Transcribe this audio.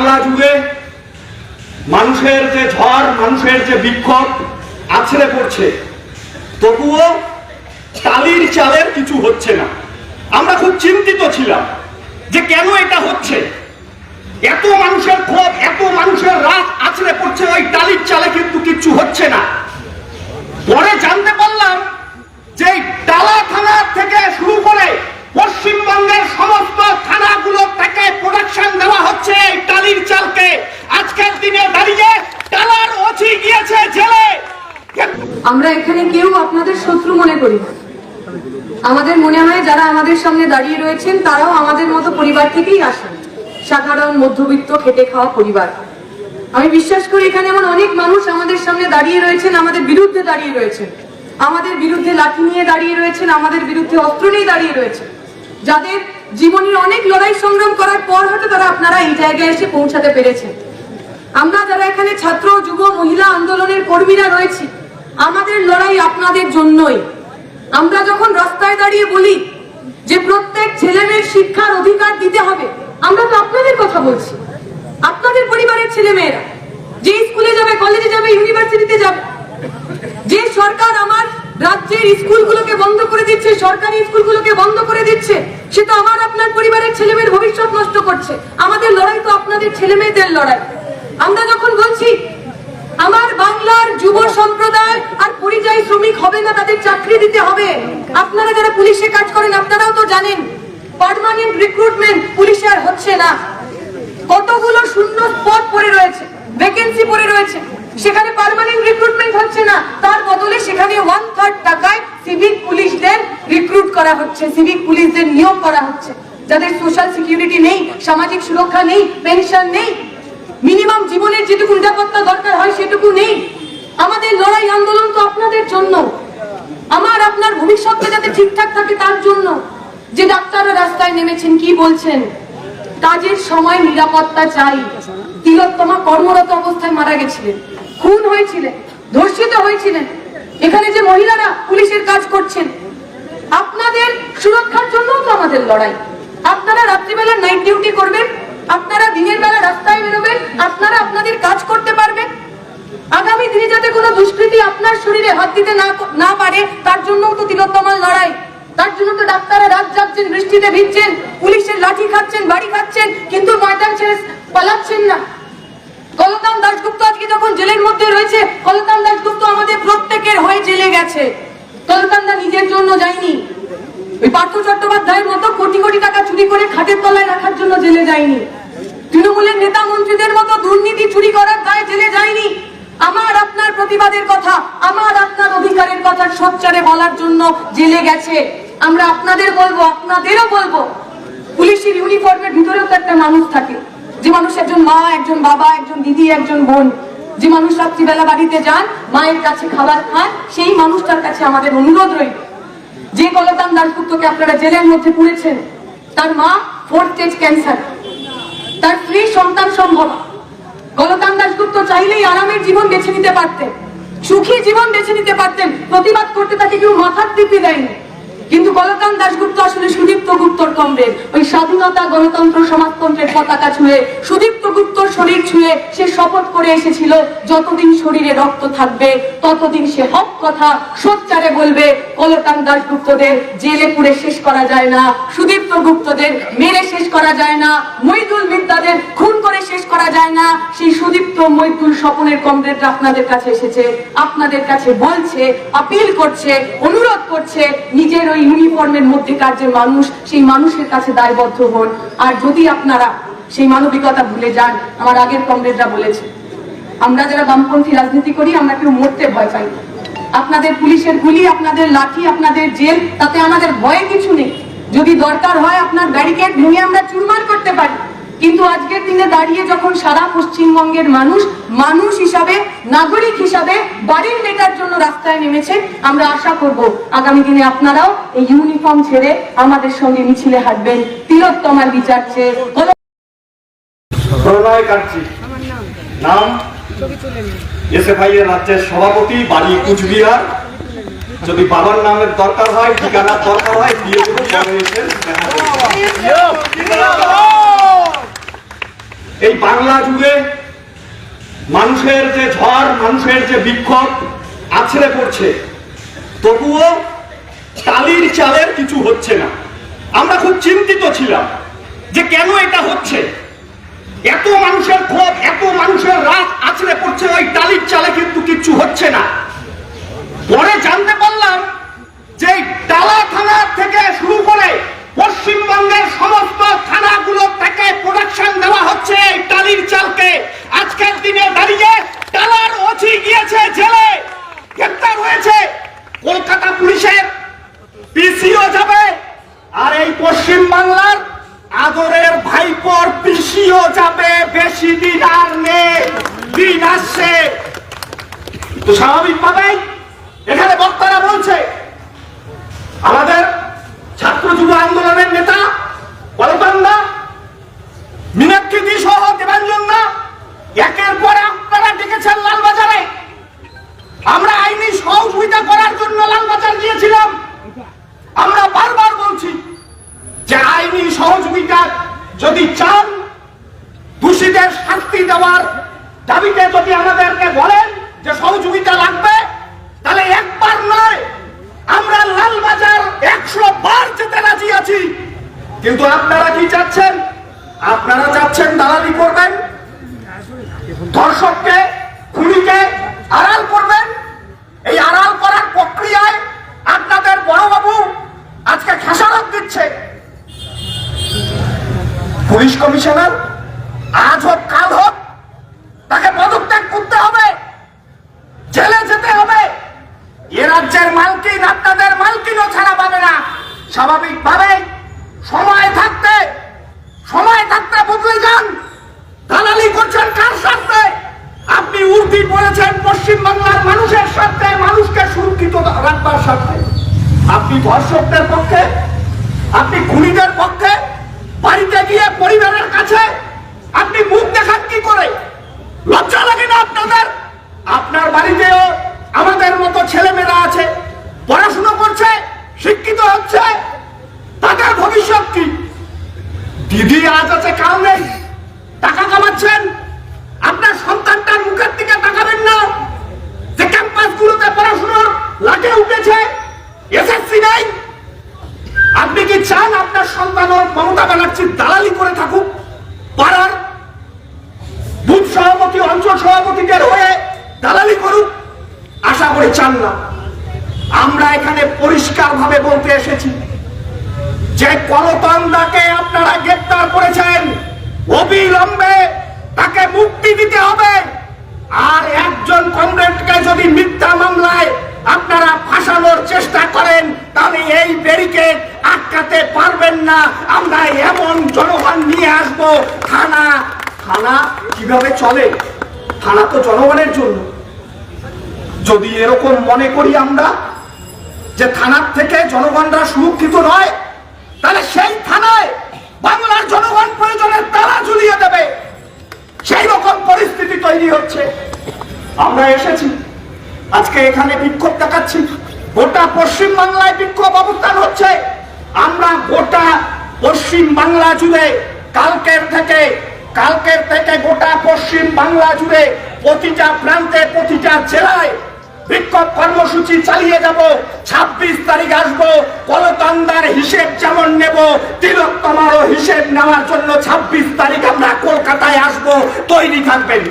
বাংলা যুগে মানুষের যে ঝড়, মানুষের যে বিক্ষোভ আছড়ে পড়ছে, তবুও টালির চালের কিছু হচ্ছে না। আমরা খুব চিন্তিত ছিলাম যে কেন এটা হচ্ছে? এত মানুষের ক্ষোভ, এত মানুষের রাত আছড়ে পড়ছে ওই টালির চালে কিন্তু কিচ্ছু হচ্ছে না পরে জানতে পারলাম যে এই টালা থানা থেকে শুরু করে পশ্চিমবঙ্গের সমস্ত থানাগুলো থেকে প্রোডাকশন দেওয়া হচ্ছে এই টালির চালকে আজকের দিনে দাঁড়িয়ে টালার ওছি গিয়েছে জেলে আমরা এখানে কেউ আপনাদের শত্রু মনে করি আমাদের মনে হয় যারা আমাদের সামনে দাঁড়িয়ে রয়েছেন, তারাও আমাদের মতো পরিবার থেকেই আসেন। সাধারণ মধ্যবিত্ত, খেটে খাওয়া পরিবার। আমি বিশ্বাস করি এখানে এমন অনেক মানুষ আমাদের সামনে দাঁড়িয়ে রয়েছেন, আমাদের বিরুদ্ধে দাঁড়িয়ে রয়েছেন। আমাদের বিরুদ্ধে লাঠি নিয়ে দাঁড়িয়ে রয়েছেন, আমাদের বিরুদ্ধে অস্ত্র নিয়ে দাঁড়িয়ে রয়েছেন। যাদের জীবনের অনেক লড়াই সংগ্রাম করার পর হয়তো তারা আপনারা এই জায়গায় এসে পৌঁছাতে পেরেছেন। আমরা যারা এখানে ছাত্র, যুব, মহিলা আন্দোলনের কর্মীরা রয়েছি আমাদের লড়াই আপনাদের জন্যই। আমরা যখন রাস্তায় দাঁড়িয়ে বলি যে প্রত্যেক ছেলেমেয়ের শিক্ষার অধিকার দিতে হবে, আমরা তো আপনাদের কথা বলছি। আপনাদের পরিবারের ছেলেমেয়েরা, যে স্কুলে যাবে, কলেজে যাবে, ইউনিভার্সিটিতে যাবে, যে সরকার আমার রাজ্যের স্কুলগুলোকে বন্ধ করে দিচ্ছে, সরকারি স্কুলগুলোকে বন্ধ করে দিচ্ছে, সে তো আমার আপনার পরিবারের ছেলেমেয়ের ভবিষ্যৎ নষ্ট করছে। আমাদের লড়াই তো আপনাদের ছেলেমেয়েদের লড়াই। আমরা যখন বলছি আমার বাংলার যুব সম্প্রদায় আর পরিযায়ী শ্রমিক হবে না, তাদের চাকরি দিতে হবে। আপনারা যারা পুলিশে কাজ করেন, আপনারাও তো জানেন পার্মানেন্ট রিক্রুটমেন্ট পুলিশে আর হচ্ছে না। কতগুলো শূন্য পদ পড়ে রয়েছে ভ্যাকেন্সি পড়ে রয়েছে। সেখানে পার্মানেন্ট রিক্রুটমেন্ট হচ্ছে না, তার বদলে সেখানে ওয়ান থার্ড টাকায় সিভিক পুলিশদের রিক্রুট করা হচ্ছে সিভিক পুলিশদের নিয়োগ করা হচ্ছে। যাদের সোশ্যাল সিকিউরিটি নেই, সামাজিক সুরক্ষা নেই পেনশন নেই মিনিমাম জীবনের যেটুকু নিরাপত্তা দরকার হয় সেটুকু নেই। আমাদের লড়াই আন্দোলন তো আপনাদের জন্য। আমার, আপনার ভবিষ্যৎটা যাতে ঠিকঠাক থাকে তার জন্য। যে ডাক্তাররা রাস্তায় নেমেছেন, কি বলছেন? কাজের সময় নিরাপত্তা চাই। তিলোত্তমা কর্মরত অবস্থায় মারা গেছিলেন। খুন হয়েছিলেন, ধর্ষিত হয়েছিলেন। এখানে যে মহিলারা পুলিশের কাজ করছেন, আপনাদের সুরক্ষার জন্য তো আমাদের লড়াই। আপনারা রাত্রিবেলা নাইট ডিউটি করবেন আপনারা দিনের বেলা রাস্তায় বেরোবেন, আপনারা আপনাদের কাজ করতে পারবেন। আগামী দিনে যাতে কোনো দুষ্কৃতী আপনার শরীরে হাত দিতে না না পারে, তার জন্য তো তিলোত্তমার লড়াই। তার জন্য তো ডাক্তাররা রাত জাগছেন, বৃষ্টিতে ভিজছেন, পুলিশের লাঠি খাচ্ছেন, বাড়ি খাচ্ছেন, কিন্তু ময়দান ছেড়ে পালাচ্ছেন না। কলতান দাসগুপ্ত আজকে যখন জেলের মধ্যে রয়েছে, কলতান দাসগুপ্ত আমাদের প্রত্যেকের হয়ে জেলে গেছে। কলতানদা নিজের জন্য যায়নি। ওই পার্থ চট্টোপাধ্যায়ের মতো কোটি কোটি টাকা চুরি করে খাটের তলায় রাখার জন্য জেলে যায়নি। তৃণমূলের নেতা মন্ত্রীদের মতো দুর্নীতি চুরি করার দায় জেলে যায়নি। আমার আপনার প্রতিবাদের কথা, আমার আপনার অধিকারের কথা সোচ্চারে বলার জন্য জেলে গেছে। আমরা আপনাদের বলব, আপনাদেরও বলব, পুলিশের ইউনিফর্মের ভিতরেও তো একটা মানুষ থাকে। যে মানুষ একজন মা, একজন বাবা, একজন দিদি, একজন বোন। যে মানুষ রাত্রিবেলা বাড়িতে যান, মায়ের কাছে খাবার খান, সেই মানুষটার কাছে আমাদের অনুরোধ রইল। যে কলতান দাসগুপ্তকে আপনারা জেলের মধ্যে পুড়েছেন, তার মা ফোর্থ স্টেজ ক্যান্সার তার স্ত্রী সন্তান সম্ভব। গলতান দাসগুপ্ত চাইলেই আরামের জীবন বেছে নিতে পারতেন। সুখী জীবন বেছে নিতে পারতেন। প্রতিবাদ করতে তাকে কেউ মাথার টিপে দেয়নি। কিন্তু গলতান দাসগুপ্ত আসলে গুপ্তর কমরেড ওই স্বাধীনতা গণতন্ত্র সমাজতন্ত্রের পতাকা ছুঁয়ে, সুদীপ্ত গুপ্তর শরীর ছুঁয়ে সে শপথ করে এসেছিল, যতদিন শরীরে রক্ত থাকবে, ততদিন সে হক কথা সোচ্চারে বলবে কলতান দাসগুপ্তদের জেলে পুড়ে শেষ করা যায় না, সুদীপ্ত গুপ্তদের মেরে শেষ করা যায় না, মইদুল বিদ্যাদের খুন শেষ করা যায় না। সেই সুদীপ্ত মইদুল স্বপনের কমরেডরা আপনাদের কাছে এসেছে, আপনাদের কাছে বলছে, আপিল করছে, অনুরোধ করছে, নিজের ওই ইউনিফর্মের মধ্যেকার যে মানুষ, সেই মানুষের কাছে দায়বদ্ধ হন। আর যদি আপনারা সেই মানবিকতা ভুলে যান, আমার আগের কমরেডরা বলেছে, আমরা যারা বামপন্থী রাজনীতি করি, আমরা কেউ মরতে ভয় পাই আপনাদের পুলিশের গুলি, আপনাদের লাঠি, আপনাদের জেল, তাতে আমাদের ভয়ে কিছু নেই। যদি দরকার হয়, আপনার ব্যারিকেড ভেঙে আমরা চুরমার করতে পারি। কিন্তু আজকের দিনে দাঁড়িয়ে যখন সারা পশ্চিমবঙ্গের মানুষ মানুষ হিসাবে নাগরিক হিসাবে বাড়ির মেটার জন্য রাস্তায় নেমেছে আমরা আশা করব আগামী দিনে আপনারাও এই ইউনিফর্ম ছেড়ে আমাদের সঙ্গে মিছিলে হাঁটবেন। তিলোত্তমার বিচার চেয়ে নাম এসএফআই এর রাজ্যের সভাপতি বাড়ি কুচবিহার। যদি বাবার নামের দরকার হয় ঠিকানার দরকার হয় দিয়ে দেবো পরে এসে দেখা করব। এই বাংলা জুড়ে মানুষের যে ঝড়, মানুষের যে বিক্ষোভ আছড়ে পড়ছে, তবুও টালির চালের কিছু হচ্ছে না। আমরা খুব চিন্তিত ছিলাম যে কেন এটা হচ্ছে। এত মানুষের ক্ষোভ, এত মানুষের রাত আছড়ে পড়ছে, ওই টালির চালে কিন্তু কিচ্ছু হচ্ছে না। পরে জানতে পারলাম যে এই টালা থানা থেকে শুরু করে পশ্চিমবঙ্গের সমস্ত থানাগুলো থেকে প্রোডাকশন দেওয়া হচ্ছে এই টালির চালকে আজকের দিনে দাঁড়িয়ে টালার ওছি গিয়েছে জেলে গ্রেপ্তার হয়েছে কলকাতা পুলিশের পিসিও যাবে আর এই পশ্চিম বাংলার আদরের ভাইপোর পিসিও যাবে বেশি দিন আর নেই, দিন আসছে। তো স্বাভাবিকভাবেই এখানে বক্তারা বলছে, আমাদের ছাত্র যুব আন্দোলনের নেতা পলকান্দা মীনাক্ষী সহ একের পর আপনারা ডেকেছেন লালবাজারে। আমরা আইনি সহযোগিতা করার জন্য লালবাজার গিয়েছিলাম। আমরা বারবার বলছি যে আইনি সহযোগিতা যদি চান দোষীদের শাস্তি দেওয়ার দাবিতে যদি আমাদেরকে বলেন যে সহযোগিতা লাগবে, তাহলে একবার নয়, আমরা লালবাজার একশো বার যেতে রাজি আছি। কিন্তু আপনারা কি চাচ্ছেন? আপনারা চাচ্ছেন দালালি করবেন? ধর্ষককে, খুনিকে আড়াল করবেন? এই আড়াল করার প্রক্রিয়ায় আপনাদের বড়বাবু আজকে খেসারত দিচ্ছে। পুলিশ কমিশনার আজ হোক কাল হোক তাকে পদত্যাগ করতে হবে জেলে যেতে হবে রাজ্যের মালকিন, আপনাদের মালকিনও ছাড়া পাবে না। স্বাভাবিকভাবে সময় থাকতে সময় থাকতে বদলে যান। দালালি করছেন কার স্বার্থে? আপনি উর্দি বলেছেন পশ্চিম বাংলার মানুষের স্বার্থে, মানুষকে সুরক্ষিত রাখবার স্বার্থে। আপনি ধর্ষকদের পক্ষে, আপনি খুনিদের পক্ষে, বাড়িতে গিয়ে পরিবারের কাছে আপনি মুখ দেখান কি করে? লজ্জা লাগে না আপনাদের? আপনার বাড়িতেও আমাদের মতো ছেলেমেয়েরা আছে পড়াশুনো করছে শিক্ষিত হচ্ছে তাদের ভবিষ্যৎ কি দিদি আজ আছে কাল নেই টাকা কামাচ্ছেন আপনার সন্তানটার মুখের দিকে তাকাবেন না যে ক্যাম্পাস গুলোতে পড়াশোনার লাটে উঠেছে এসএসসি নাই। আপনি কি চান আপনার সন্তান মমতা ব্যানার্জির দালালি করে থাকুক? পাড়ার বুথ সভাপতি, অঞ্চল সভাপতিদের হয়ে দালালি করুক? আশা করি চান না। আমরা এখানে পরিষ্কার ভাবে বলতে এসেছি যে কলতন্দাকে আপনারা গ্রেপ্তার করেছেন। অবিলম্বে তাকে মুক্তি দিতে হবে। আর একজন কমরেডকে যদি মিথ্যা মামলায় আপনারা ফাঁসানোর চেষ্টা করেন তাহলে এই ব্যারিকেড আটকাতে পারবেন না। আমরা এমন জনগণ নিয়ে আসব। থানা থানা কীভাবে চলে? থানা তো জনগণের জন্য। যদি এরকম মনে করি আমরা যে থানার থেকে জনগণরা সুরক্ষিত নয়, তাহলে সেই থানায় বাংলার জনগণ প্রয়োজনে তারা ঝুলিয়ে দেবে। সেই রকম পরিস্থিতি তৈরি হচ্ছে। আমরা এসেছি। আজকে এখানে বিক্ষোভ দেখাচ্ছি। গোটা পশ্চিম বাংলায় বিক্ষোভ অবস্থান হচ্ছে। আমরা গোটা পশ্চিম বাংলা জুড়ে কালকের থেকে কালকের থেকে গোটা পশ্চিম বাংলা জুড়ে প্রতিটা প্রান্তে, প্রতিটা জেলায় বিক্ষোভ কর্মসূচি চালিয়ে যাব। ছাব্বিশ তারিখ আসব কলকান্দার হিসেব যেমন নেব, তিলোত্তমারও হিসেব নেওয়ার জন্য ছাব্বিশ তারিখ আমরা কলকাতায় আসব। তৈরি থাকবেন।